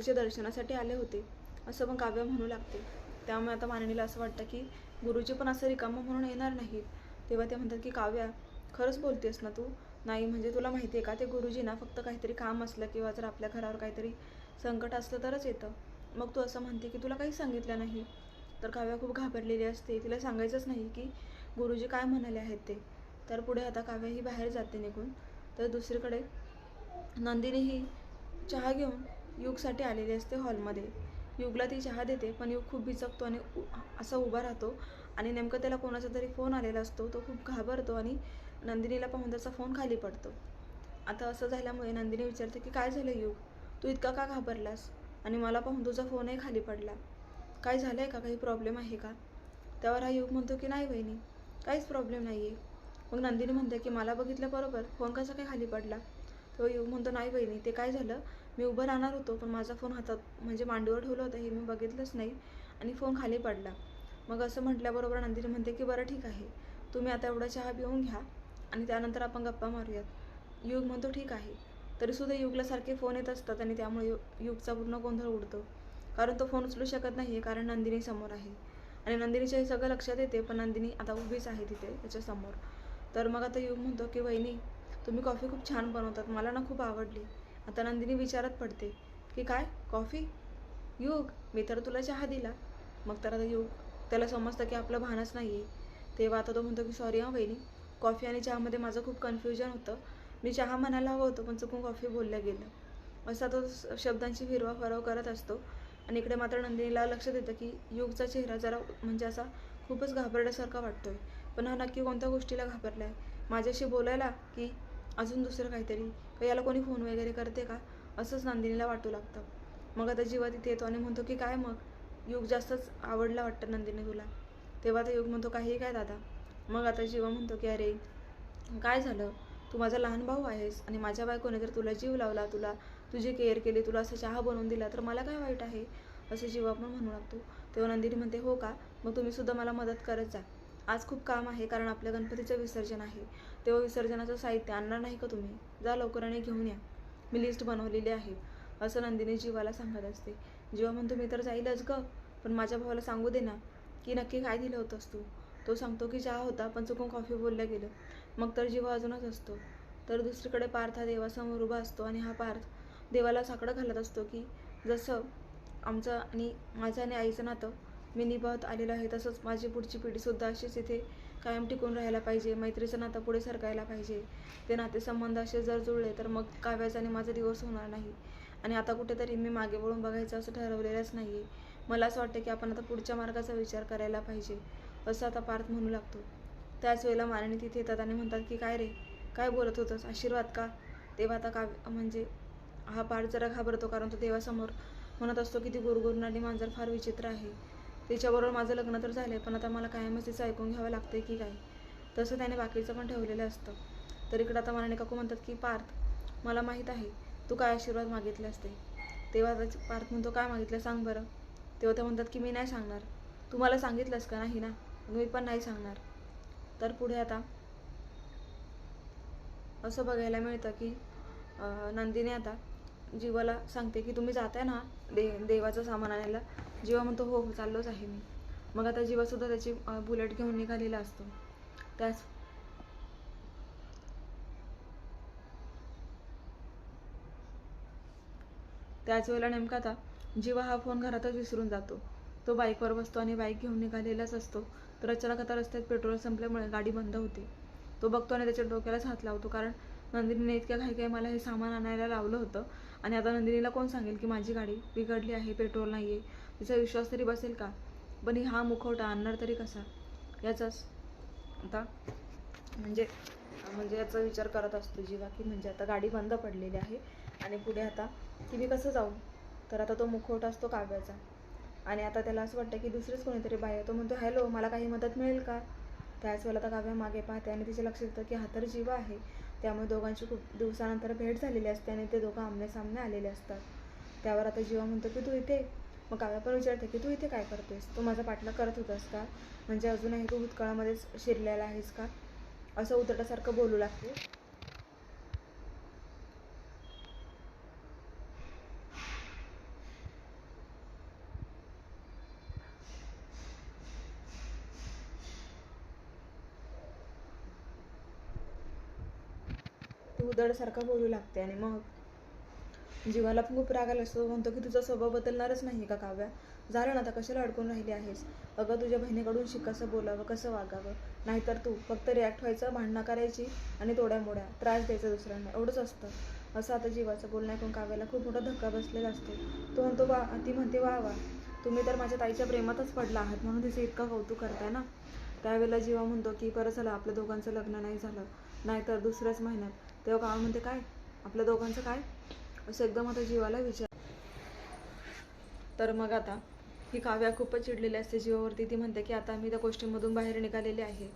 तिच्या दर्शनासाठी आले होते. असं पण काव्य म्हणू लागते. त्यामुळे आता माननीला असं वाटतं की गुरुजी पण असं रिकामं म्हणून येणार नाहीत. तेव्हा ते म्हणतात की काव्या खरंच बोलतेस ना तू? नाही म्हणजे तुला माहिती आहे का? ते गुरुजी ना फक्त काहीतरी काम असलं किंवा जर आपल्या घरावर काहीतरी संकट असलं तरच येतं. मग तू असं म्हणते की तुला काही सांगितलं नाही. तर काव्या खूप घाबरलेली असते. तिला सांगायचंच नाही की गुरुजी काय म्हणाले आहेत ते? तर पुढे आता काव्या ही बाहेर जाते निघून. तर दुसरीकडे नंदिनी ही चहा घेऊन युगसाठी आलेली असते हॉलमध्ये. युगला ती चहा देते पण युग खूप भिजकतो आणि उ- असा उभा राहतो आणि नेमकं त्याला कोणाचा तरी फोन आलेला असतो तो खूप घाबरतो आणि नंदिनीला पाहून त्याचा फोन खाली पडतो. आता असं झाल्यामुळे नंदिनी विचारते की काय झालं युग? तू इतका का घाबरलास? आणि मला पाहून तुझा फोनही खाली पडला. काय झालं आहे का? काही प्रॉब्लेम आहे का? त्यावर हा युग म्हणतो की नाही बहिणी काहीच प्रॉब्लेम नाही आहे मग नंदिनी म्हणते की मला बघितल्याबरोबर फोन कसा काय खाली पडला? तेव्हा युग म्हणतो नाही बहिणी ते काय झालं? मी उभं राहणार होतो पण माझा फोन हातात म्हणजे मांडीवर ठेवलं होतं हे मी बघितलंच नाही आणि फोन खाली पडला. मग असं म्हटल्याबरोबर नंदिनी म्हणते की बरं ठीक आहे. तुम्ही आता एवढा चहा पिऊन घ्या आणि त्यानंतर आपण गप्पा मारूयात. युग म्हणतो ठीक आहे. तरीसुद्धा युगला सारखे फोन येत असतात आणि त्यामुळे यु युगचा पूर्ण गोंधळ उडतो. कारण तो फोन उचलू शकत नाही आहे कारण नंदिनी समोर आहे. आणि नंदिनीच्या हे सगळं लक्षात येते पण नंदिनी आता उभीच आहे तिथे त्याच्यासमोर तर मग आता युग म्हणतो की वहिनी तुम्ही कॉफी खूप छान बनवतात मला ना खूप आवडली. आता नंदिनी विचारत पडते की काय? कॉफी? युग मी तर तुला चहा दिला. मग तर आता युग त्याला समजतं की आपलं भानच नाही आहे तेव्हा आता तो म्हणतो की सॉरी हां वहिनी. कॉफी आणि चहामध्ये माझं खूप कन्फ्युजन होतं. मी चहा म्हणायला हवं होतं पण चुकून कॉफी बोलल्या गेलं असा तो शब्दांची फिरवा करत असतो. आणि इकडे मात्र नंदिनीला लक्षात येतं की युगचा चेहरा जरा म्हणजे असा खूपच घाबरल्यासारखा वाटतोय. पण हा नक्की कोणत्या गोष्टीला घाबरला आहे माझ्याशी बोलायला की अजून दुसरं काहीतरी? याला कोणी फोन वगैरे करते का? असंच नंदिनीला वाटू लागतं. मग आता जीवा तिथे येतो आणि म्हणतो की काय मग? युग जास्तच आवडला वाटतं नंदिनी तुला. तेव्हा आता युग म्हणतो काही काय दादा? मग आता जीवा म्हणतो की अरे काय झालं? तू माझा लहान भाऊ आहेस आणि माझ्या बायकोने जर तुला जीव लावला तुला तुझी केअर केली तुला असं चहा बनवून दिला तर मला काय वाईट आहे? असं जीवा पण म्हणू लागतो. तेव्हा नंदिनी म्हणते हो का? मग तुम्ही सुद्धा मला मदत करत जा. आज खूप काम आहे कारण आपल्या गणपतीचं विसर्जन आहे. तेव्हा विसर्जनाचं साहित्य आणणार नाही का तुम्ही? जा लवकर आणि घेऊन या. मी लिस्ट बनवलेली आहे. असं नंदिनी जीवाला सांगत असते. जीवा म्हणतो मी तर जाईलच ग पण माझ्या भावाला सांगू दे ना की नक्की काय दिलं होतंस तू? तो सांगतो की चहा होता पण चुकून कॉफी बोललं गेलं. मग तर जीवा अजूनच असतो. तर दुसरीकडे पार्थ हा देवासमोर उभा असतो आणि हा पार्थ देवाला साकडं घालत असतो की जसं आमचं आणि माझं आणि आईचं नातं मी निभावत आलेलं आहे. तसंच माझी पुढची पिढीसुद्धा अशीच इथे कायम टिकून राहायला पाहिजे. मैत्रीचं नातं पुढे सरकायला पाहिजे. ते नातेसंबंध असे जर जुळले तर मग काव्याचा आणि माझा दिवस होणार नाही. आणि आता कुठेतरी मी मागे वळून बघायचं असं ठरवलेलंच नाही आहे मला असं वाटतं की आपण आता पुढच्या मार्गाचा विचार करायला पाहिजे असं आता पार्थ म्हणू लागतो. त्याच वेळेला मारणी तिथे येतात आणि म्हणतात की काय रे? काय बोलत होतंस? आशीर्वाद का? तेव्हा आता काव्य म्हणजे हा पार्थ जरा घाबरतो कारण तो देवासमोर म्हणत असतो की ती गुरगुरणारी मांजर फार विचित्र आहे. तिच्याबरोबर माझं लग्न तर झालं आहे पण आता मला कायमच तिचं ऐकून घ्यावं लागतं आहे की काय? तसं त्याने बाकीचं पण ठेवलेलं असतं. तर इकडं आता मारणी काकू म्हणतात की पार्थ मला माहीत आहे तू काय आशीर्वाद मागितले असते? तेव्हा पार्थ म्हणतो काय मागितलं सांग बरं. तेव्हा त्या म्हणतात की मी नाही सांगणार. तू मला सांगितलंस का नाही ना? मी पण नाही सांगणार. तर पुढे आता असं बघायला मिळतं की नंदिनी आता जीवाला सांगते की तुम्ही जाताय ना दे देवाचं सामान आणायला जीवा म्हणतो हो हो चाललोच आहे मी. मग आता जीवासुद्धा त्याची बुलेट घेऊन निघालेला असतो. त्याच त्याच वेळेला नेमका आता जीवा हा फोन घरातच विसरून जातो. तो बाईकवर बसतो आणि बाईक घेऊन निघालेलाच असतो. तर अचानक आता रस्त्यात पेट्रोल संपल्यामुळे गाडी बंद होते. तो बघतो आणि त्याच्या डोक्यालाच हात लावतो कारण नंदिनीने इतक्या काही काही मला हे सामान आणायला लावलं होतं. आणि आता नंदिनीला कोण सांगेल की माझी गाडी बिघडली आहे पेट्रोल नाही आहे तिचा विश्वास तरी बसेल का? पण हा मुखवटा आणणार तरी कसा? याचाच आता म्हणजे म्हणजे याचा विचार करत असतो जीवा की म्हणजे आता गाडी बंद पडलेली आहे आणि पुढे आता की मी कसं जाऊ? तर आता तो मुखवटा असतो काव्याचा. आणि आता त्याला असं वाटतं की दुसरेच कोणीतरी बाई तो म्हणतो हॅलो मला काही मदत मिळेल का? त्याच वेळेला आता काव्या मागे पाहते आणि तिचे लक्ष येतं की हा तर जीवा आहे. त्यामुळे दोघांची खूप दिवसानंतर भेट झालेली असते आणि ते दोघं आमनेसामने आलेले असतात. त्यावर आता जीवा म्हणतो की तू इथे मग काव्या पण विचारते की तू इथे काय करतोयस? तू माझा पाठलाग करत होतास का म्हणजे अजूनही तू भूतकाळामध्येच शिरलेला आहेस का? असं उतरटासारखं बोलू लागते. उदडसारखा बोलू लागते आणि मग जीवाला पण खूप राग आला. असतो म्हणतो की तुझा स्वभाव बदलणारच नाही का काव्या? झालं ना आता कशाला अडकून राहिली आहेस? अगं तुझ्या बहिणीकडून शिक कसं बोलावं कसं वागावं? नाहीतर तू फक्त रिॲक्ट व्हायचं भांडणं करायची आणि तोड्या मोड्या त्रास द्यायचा दुसऱ्यांना एवढंच असतं. असं आता जीवाचं बोलणं ऐकून काव्याला खूप मोठा धक्का बसलेला असतो. तो म्हणतो वा ती म्हणते वा वा तुम्ही तर माझ्या ताईच्या प्रेमातच पडला आहात म्हणून तिचं इतकं कौतुक करताय ना? त्यावेळेला जीवा म्हणतो की परत झालं आपल्या दोघांचं लग्न नाही झालं. नाहीतर दुसऱ्याच महिन्यात तेव्हा काव्या म्हणते काय? आपल्या दोघांचं काय? असं एकदम आता जीवाला विचार. तर मग आता ही काव्या खूपच चिडलेली असते जीवावरती. ती म्हणते की आता मी त्या गोष्टींमधून बाहेर निघालेली आहे.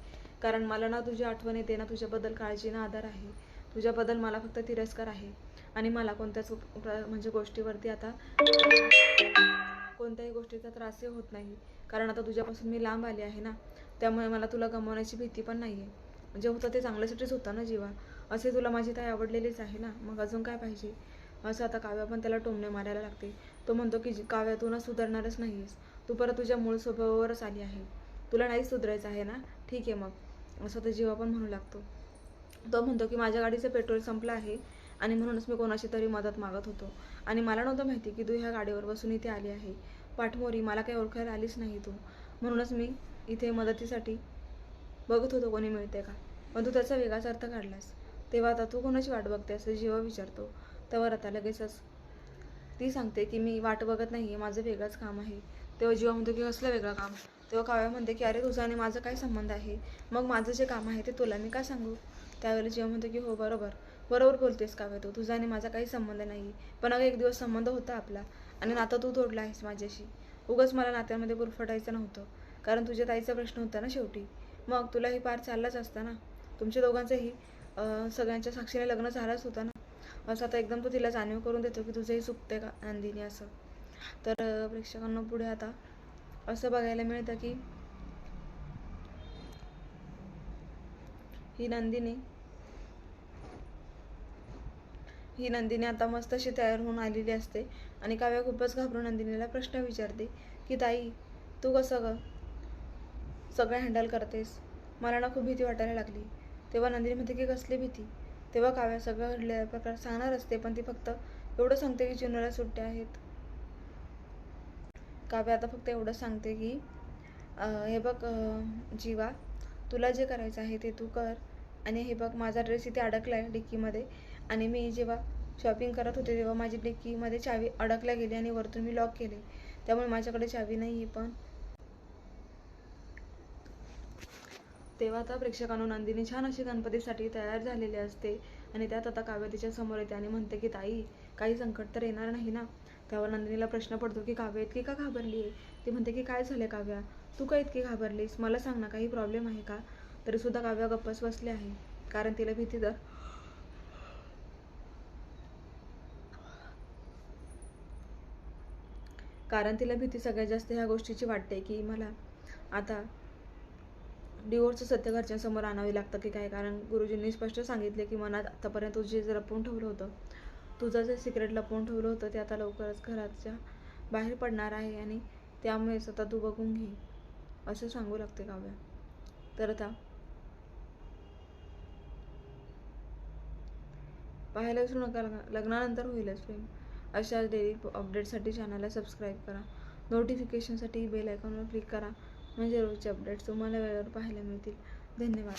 कारण मला ना तुझी आठवण येते ना तुझ्याबद्दल काळजी ना आधार आहे. तुझ्याबद्दल मला फक्त तिरस्कार आहे. आणि मला कोणत्याच म्हणजे गोष्टीवरती आता कोणत्याही गोष्टीचा त्रासही होत नाही. कारण आता तुझ्यापासून मी लांब आले आहे ना. त्यामुळे मला तुला गमावण्याची भीती पण नाही आहे म्हणजे होतं ते चांगल्यासाठीच होतं ना जीवा. असे तुला माझी ताई आवडलेलीच आहे ना? मग अजून काय पाहिजे? असं आता काव्या पण त्याला टोमणे मारायला लागते. तो म्हणतो की जी- काव्या तू ना सुधारणारच नाहीस. तू परत तुझ्या मूळ स्वभावावरच आली आहे. तुला नाही सुधारायचं आहे ना? ठीक आहे मग. असं तर जीवा पण म्हणू लागतो. तो म्हणतो की माझ्या गाडीचं पेट्रोल संपलं आहे आणि म्हणूनच मी कोणाची तरी मदत मागत होतो. आणि मला नव्हतं माहिती की तू ह्या गाडीवर बसून इथे आली आहे. पाठमोरी मला काही ओळखायला आलीच नाही तू. म्हणूनच मी इथे मदतीसाठी बघत होतो कोणी मिळते का? पण तू त्याचा वेगळाच अर्थ काढलास. तेव्हा आता तू कोणाची वाट बघते असं जीवा विचारतो तेव्हा आता लगेचच ती सांगते की मी वाट बघत नाही आहे माझं वेगळंच काम आहे. तेव्हा जेव्हा म्हणतो की कसलं वेगळं काम? तेव्हा काव्या म्हणते की अरे तुझा आणि माझं काय संबंध आहे? मग माझं जे काम आहे ते तुला मी काय सांगू? त्यावेळेला जीवा म्हणतो की हो बरोबर. बरोबर बोलतेस काव्या तू. तुझा आणि माझा काही संबंध नाही. पण अगं एक दिवस संबंध होता आपला. आणि नातं तू तोडला आहेस माझ्याशी. उगाच मला नात्यामध्ये गुरफटायचं नव्हतं. कारण तुझ्या ताईचा प्रश्न होता ना शेवटी. मग तुलाही पार चाललाच असता ना. तुमच्या दोघांचंही सगळ्यांच्या साक्षीने लग्न झालंच होतं ना. असं आता एकदम तो तिला जाणीव करून देतो की तुझंही चुकते का नंदिनी असं. तर प्रेक्षकांना पुढे आता असं बघायला मिळतं की ही नंदिनी ही नंदिनी आता मस्त अशी तयार होऊन आलेली असते आणि काव्या खूपच घाबरून नंदिनीला प्रश्न विचारते की ताई तू कसं ग? सगळं हँडल करतेस. मला ना खूप भीती वाटायला लागली. तेव्हा नंदिनी म्हणते की कसली भीती? तेव्हा काव्या सगळं घडलेला प्रकार सांगणार असते पण ती फक्त एवढं सांगते की जीवनाला सुट्ट्या आहेत. काव्या आता फक्त एवढं सांगते की हे बघ जीवा तुला जे करायचं आहे ते तू कर. आणि हे बघ माझा ड्रेस इथे अडकला आहे डिक्कीमध्ये. आणि मी जेव्हा शॉपिंग करत होते तेव्हा माझी डिक्कीमध्ये चावी अडकल्या गेली आणि वरतून मी लॉक केले. त्यामुळे माझ्याकडे चावी नाही आहे पण तेव्हा आता प्रेक्षकांनो नंदिनी छान अशी गणपतीसाठी तयार झालेली असते. आणि त्यात आता काव्य तिच्या समोर येते आणि म्हणते की ताई काही संकट तर येणार नाही ना? तेव्हा नंदिनीला प्रश्न पडतो की काव्य इतकी का घाबरली आहे ती म्हणते की काय झालं काव्या? तू का इतकी घाबरलीस? मला सांग ना काही प्रॉब्लेम आहे का? तरी सुद्धा काव्या गप्पच बसले आहे. कारण तिला भीती तर कारण तिला भीती सगळ्यात जास्त ह्या गोष्टीची वाटते की मला आता डिवोर्सचं सत्य घरच्यांसमोर आणावे लागतं की काय? कारण गुरुजींनी स्पष्ट सांगितले की मनात आतापर्यंत तुझे जे लपवून ठेवलं होतं तुझं जे सिक्रेट लपवून ठेवलं होतं ते आता लवकरच घराच्या बाहेर पडणार आहे आणि त्यामुळे स्वतः तू बघून घे असं सांगू लागते काव्या. तर आता पाहायला विसरू नका लग्नानंतर होईलच प्रेम अशा डेली अपडेटसाठी चॅनलला सबस्क्राईब करा. नोटिफिकेशनसाठी बेल आयकॉनवर क्लिक करा. म्हणजे रोजचे अपडेट्स तुम्हाला वेळेवर पाहायला मिळतील. धन्यवाद.